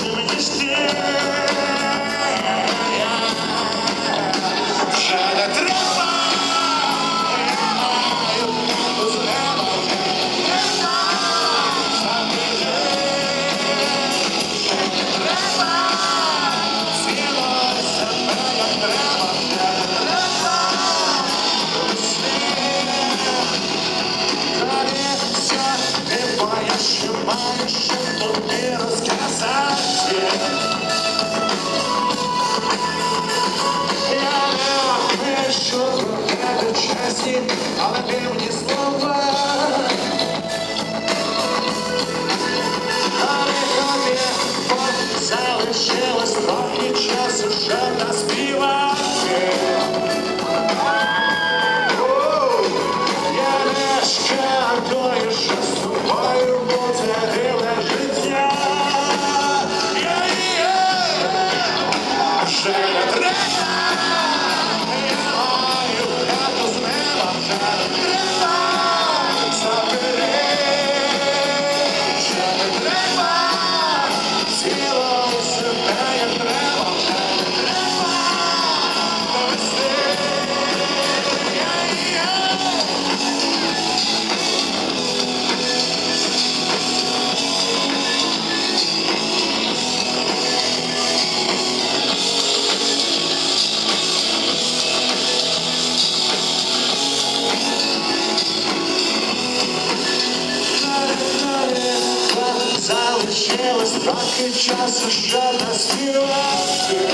chama de estrela. ще останній час уже наспіла. Я. Я є, до неба вже не. Залишилось трохи часу, щоб наспівати.